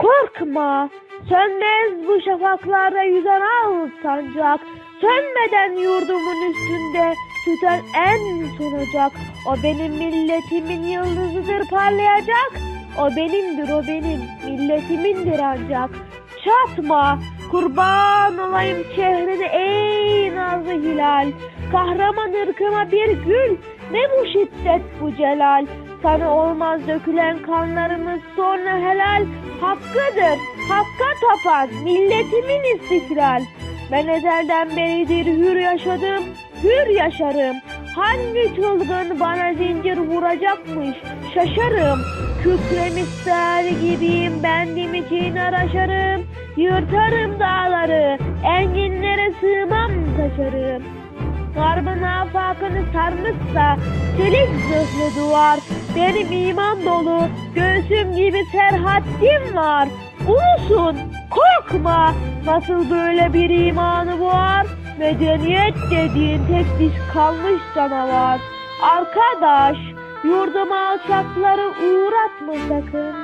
Korkma, sönmez bu şafaklarda yüzen al sancak. Sönmeden yurdumun üstünde tüten en sonacak. O benim milletimin yıldızıdır parlayacak. O benimdir, o benim milletimindir ancak. Çatma, kurban olayım çehrene ey nazlı hilal. Kahraman ırkıma bir gül, ne bu şiddet bu celal. Sana olmaz dökülen kanlarımız sonra helal. Hakkıdır, hakka tapan milletimin istiklal. Ben ezelden beridir hür yaşadım, hür yaşarım. Hangi çılgın bana zincir vuracakmış şaşarım. Kükremişler gibiyim bendim için araşarım. Yırtarım dağları, enginlere sığmam taşarım. Garbın afakını sarmışsa çelik zırhlı duvar. Benim iman dolu, göğsüm gibi serhattim var. Ulusun, korkma, nasıl böyle bir imanı var? Medeniyet dediğin tek diş kalmış canavar. Arkadaş, yurduma alçakları uğratma sakın.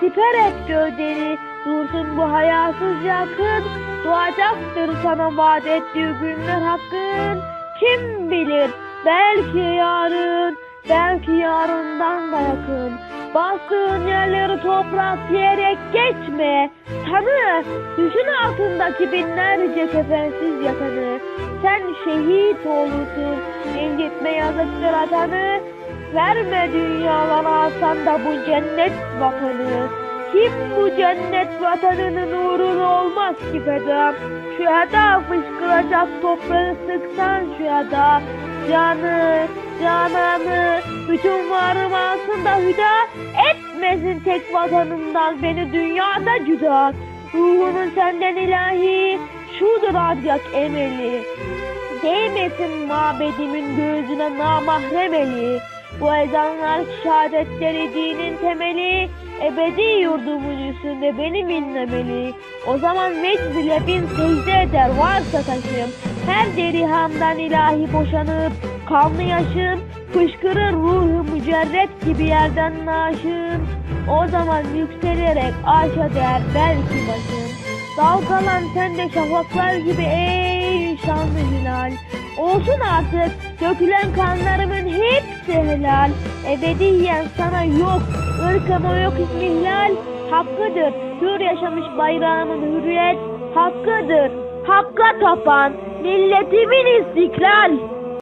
Siper et gövdeni, dursun bu hayasız yakın. Doğacaktır sana vaat ettiği günler hakkın. Kim bilir, belki yarın, belki yarından da yakın. Bastığın yerleri toprak diyerek geçme. Tanı, düşün altındaki binlerce kefensiz yatanı. Sen şehit olursun, incitme yazıktır atanı. Verme dünyalara alsan da bu cennet vatanı. Kim bu cennet vatanının uğruna olmaz ki feda? Şu heda fışkıracak toprağı sıksan şu heda. Canı, cananı, bütün varım aslında hüda etmesin tek vatanından beni dünyada cüda. Ruhumun senden ilahi, şudur ancak emeli. Değmesin mabedimin gözüne namahrem eli. Bu ezanlar şehadetleri dinin temeli. Ebedi yurdumun üstünde beni dinlemeli. O zaman vecd ile bin secde eder varsa taşım. Her derihamdan ilahi boşanıp kanlı yaşım. Fışkırır ruhu mücerret gibi yerden naşım. O zaman yükselerek arşa değer belki başım. Dalgalan sen de şafaklar gibi ey şanlı hilal. Olsun artık dökülen kanlarımın hepsi helal. Ebediyen sana yok, ırkıma yok ihlal. Hakkıdır, hür yaşamış bayrağımın hürriyet. Hakkıdır, hakka tapan milletimin istiklal.